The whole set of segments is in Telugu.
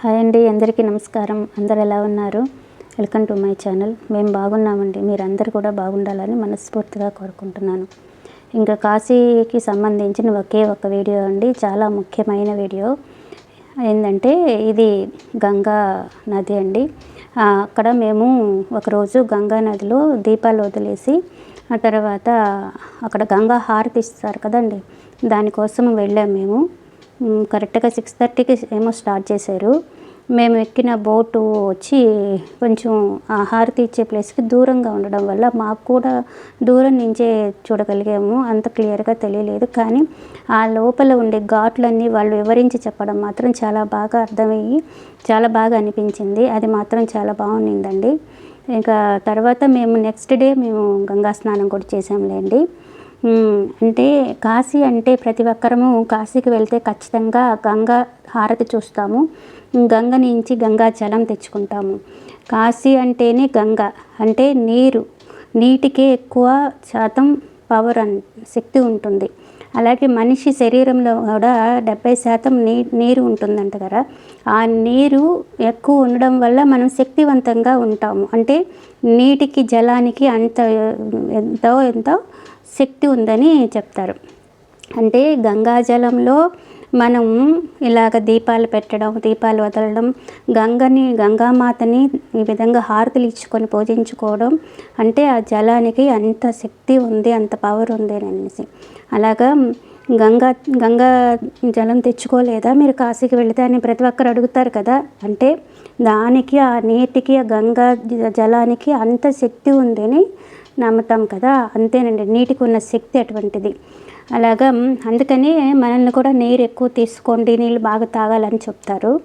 హాయ్ అండి అందరికీ నమస్కారం. అందరు ఎలా ఉన్నారు? Welcome to my channel. మేము బాగున్నామండి. మీరందరూ కూడా బాగుండాలని మనస్ఫూర్తిగా కోరుకుంటున్నాను. ఇంకా కాశీకి సంబంధించిన ఒకే ఒక వీడియో అండి. చాలా ముఖ్యమైన వీడియో. ఏంటంటే ఇది గంగా నది అండి. అక్కడ మేము ఒకరోజు గంగా నదిలో దీపాలు వదిలేసి ఆ తర్వాత అక్కడ గంగా హారతి ఇస్తారు కదండి. దానికోసం వెళ్ళాము మేము. కరెక్ట్గా సిక్స్ థర్టీకి ఏమో స్టార్ట్ చేశారు. మేము ఎక్కిన బోటు వచ్చి కొంచెం ఆ హారతి ఇచ్చే ప్లేస్కి దూరంగా ఉండడం వల్ల మాకు కూడా దూరం నుంచే చూడగలిగాము. అంత క్లియర్గా తెలియలేదు. కానీ ఆ లోపల ఉండే ఘాట్లన్నీ వాళ్ళు వివరించి చెప్పడం మాత్రం చాలా బాగా అర్థమయ్యి చాలా బాగా అనిపించింది. అది మాత్రం చాలా బాగుండిందండి. ఇంకా తర్వాత మేము నెక్స్ట్ డే మేము గంగా స్నానం కూడా చేసాంలేండి అంటే కాశీ అంటే ప్రతి ఒక్కరము కాశీకి వెళ్తే ఖచ్చితంగా గంగా హారతి చూస్తాము. గంగ నుంచి గంగా జలం తెచ్చుకుంటాము. కాశీ అంటేనే గంగ. అంటే నీరు. నీటికే ఎక్కువ శాతం పవర్ అన్ శక్తి ఉంటుంది. అలాగే మనిషి శరీరంలో కూడా డెబ్బై శాతం నీ నీరు ఉంటుందంట కదా. ఆ నీరు ఎక్కువ ఉండడం వల్ల మనం శక్తివంతంగా ఉంటాము. అంటే నీటికి జలానికి అంత ఎంతో ఎంతో శక్తి ఉందని చెప్తారు. అంటే గంగాజలంలో మనం ఇలాగ దీపాలు పెట్టడం దీపాలు వదలడం గంగని గంగామాతని ఈ విధంగా హారతులు ఇచ్చుకొని పూజించుకోవడం అంటే ఆ జలానికి అంత శక్తి ఉంది అంత పవర్ ఉంది అనేసి. అలాగా గంగా గంగా జలం తెచ్చుకోలేదా? మీరు కాశీకి వెళితే అని ప్రతి ఒక్కరు అడుగుతారు కదా. అంటే దానికి ఆ నీటికి ఆ గంగా జలానికి అంత శక్తి ఉందని నమ్ముతాం కదా? అంతేనండి. నీటికి ఉన్న శక్తి అటువంటిది. అలాగా అందుకనే అందుకని మనల్ని కూడా నీరు ఎక్కువ తీసుకోండి నీళ్ళు బాగా తాగాలని చెప్తారు.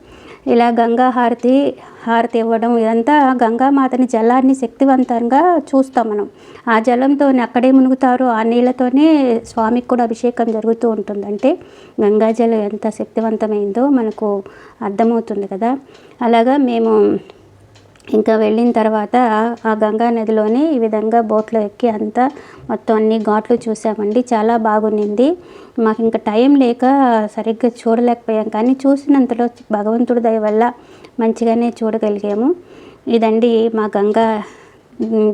ఇలా గంగా హారతి హారతి ఇవ్వడం ఇదంతా గంగామాతని జలాన్ని శక్తివంతంగా చూస్తాం మనం. ఆ జలంతో అక్కడే మునుగుతారు ఆ నీళ్ళతోనే స్వామికి కూడా అభిషేకం జరుగుతూ ఉంటుంది. అంటే గంగాజలం ఎంత శక్తివంతమైందో మనకు అర్థమవుతుంది కదా? అలాగా మేము ఇంకా వెళ్ళిన తర్వాత ఆ గంగా నదిలోనే ఈ విధంగా బోట్లో ఎక్కి అంతా మొత్తం అన్ని ఘాట్లు చూసామండి. చాలా బాగుండింది. మాకు ఇంకా టైం లేక సరిగ్గా చూడలేకపోయాం. కానీ చూసినంతలో భగవంతుడి దయ వల్ల మంచిగానే చూడగలిగాము. ఇదండి మా గంగా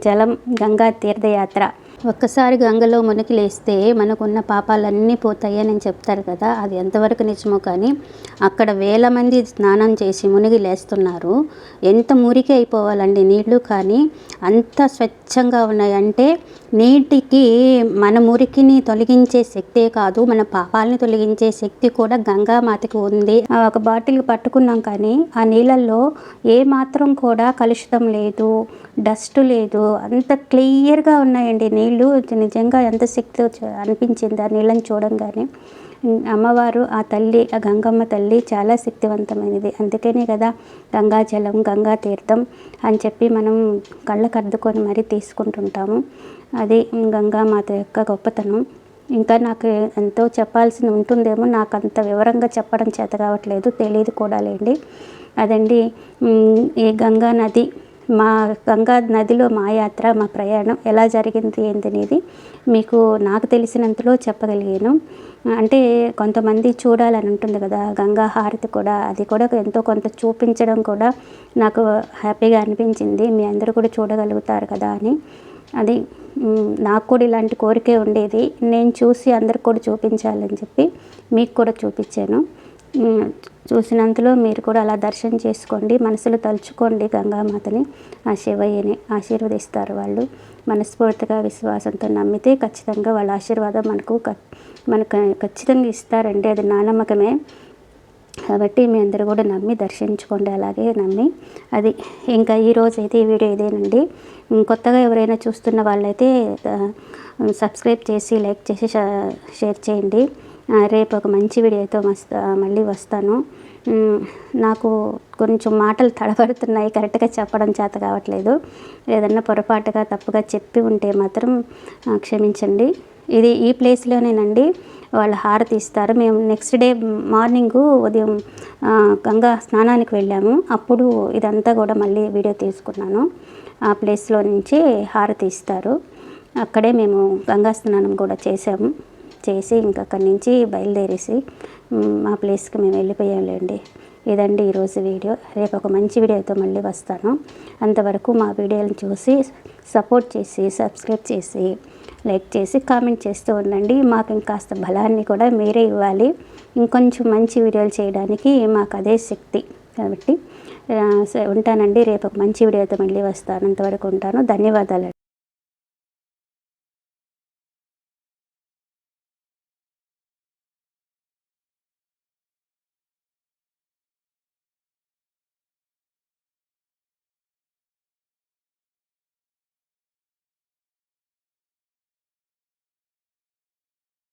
జలం గంగా తీర్థయాత్ర. ఒక్కసారి గంగలో మునిగి లేస్తే మనకున్న పాపాలన్నీ పోతాయని చెప్తారు కదా అది ఎంతవరకు నిజమో కానీ అక్కడ వేల మంది స్నానం చేసి మునిగి లేస్తున్నారు. ఎంత మురికి అయిపోవాలండి నీళ్ళు కానీ? అంత స్వచ్ఛంగా ఉన్నాయి. అంటే నీటికి మన మురికిని తొలగించే శక్తే కాదు మన పాపాలని తొలగించే శక్తి కూడా గంగామాతకి ఉంది. ఆ ఒక బాటిల్ పట్టుకున్నాం కానీ ఆ నీళ్ళల్లో ఏ మాత్రం కూడా కలుషితం లేదు డస్ట్ లేదు. అంత క్లియర్గా ఉన్నాయండి నీళ్ళు నిజంగా ఎంత శక్తి అనిపించింది ఆ నీళ్ళని చూడంగానే. అమ్మవారు ఆ తల్లి ఆ గంగమ్మ తల్లి చాలా శక్తివంతమైనది. అందుకనే కదా గంగాజలం గంగా తీర్థం అని చెప్పి మనం కళ్ళకు అద్దుకొని మరీ తీసుకుంటుంటాము. అది గంగామాత యొక్క గొప్పతనం. ఇంకా నాకు ఎంతో చెప్పాల్సి ఉంటుందేమో నాకు అంత వివరంగా చెప్పడం చేత కావట్లేదు తెలియదు కూడా లేండి. అదండి ఈ గంగా నది మా గంగా నదిలో మా యాత్ర మా ప్రయాణం ఎలా జరిగింది ఏంటనేది మీకు నాకు తెలిసినంతలో చెప్పగలిగాను. అంటే కొంతమంది చూడాలని ఉంటుంది కదా గంగా హారతి కూడా అది కూడా ఎంతో కొంత చూపించడం కూడా నాకు హ్యాపీగా అనిపించింది. మీ అందరూ కూడా చూడగలుగుతారు కదా అని. అది నాకు కూడా ఇలాంటి కోరికే ఉండేది. నేను చూసి అందరికి కూడా చూపించాలని చెప్పి మీకు కూడా చూపించాను. చూసినంతలో మీరు కూడా అలా దర్శనం చేసుకోండి. మనసులో తలుచుకోండి గంగామాతని. ఆ శివయ్యని ఆశీర్వదిస్తారు వాళ్ళు. మనస్ఫూర్తిగా విశ్వాసంతో నమ్మితే ఖచ్చితంగా వాళ్ళ ఆశీర్వాదం మనకు మనకు ఖచ్చితంగా ఇస్తారండి. అది నా నమ్మకమే. కాబట్టి మీ అందరూ కూడా నమ్మి దర్శించుకోండి. అలాగే నమ్మి. అది ఇంకా ఈరోజు అయితే ఈ వీడియో ఇదేనండి. కొత్తగా ఎవరైనా చూస్తున్న వాళ్ళైతే సబ్స్క్రైబ్ చేసి లైక్ చేసి షేర్ చేయండి. రేపు ఒక మంచి వీడియోతో వస్తా మళ్ళీ వస్తాను. నాకు కొంచెం మాటలు తడబడుతున్నాయి కరెక్ట్గా చెప్పడం చేత కావట్లేదు. ఏదన్నా పొరపాటుగా తప్పుగా చెప్పి ఉంటే మాత్రం క్షమించండి. ఇది ఈ ప్లేస్లోనేనండి. వాళ్ళు హారతి ఇస్తారు. మేము నెక్స్ట్ డే మార్నింగ్ ఉదయం గంగా స్నానానికి వెళ్ళాము. అప్పుడు ఇదంతా కూడా మళ్ళీ వీడియో తీసుకున్నాను. ఆ ప్లేస్లో నుంచి హారతి ఇస్తారు. అక్కడే మేము గంగా స్నానం కూడా చేసాము చేసి ఇంకా అక్కడి నుంచి బయలుదేరేసి మా ప్లేస్కి మేము వెళ్ళిపోయాంలేండి. ఇదండి ఈరోజు వీడియో. రేపు ఒక మంచి వీడియోతో మళ్ళీ వస్తాను. అంతవరకు మా వీడియోలను చూసి సపోర్ట్ చేసి సబ్స్క్రైబ్ చేసి లైక్ చేసి కామెంట్ చేస్తూ ఉండండి. మాకు ఇంకాస్త బలాన్ని కూడా మీరే ఇవ్వాలి. ఇంకొంచెం మంచి వీడియోలు చేయడానికి మాకు అదే శక్తి కాబట్టి సరే, ఉంటానండి. రేపు ఒక మంచి వీడియోతో మళ్ళీ వస్తాను. అంతవరకు ఉంటాను. ధన్యవాదాలు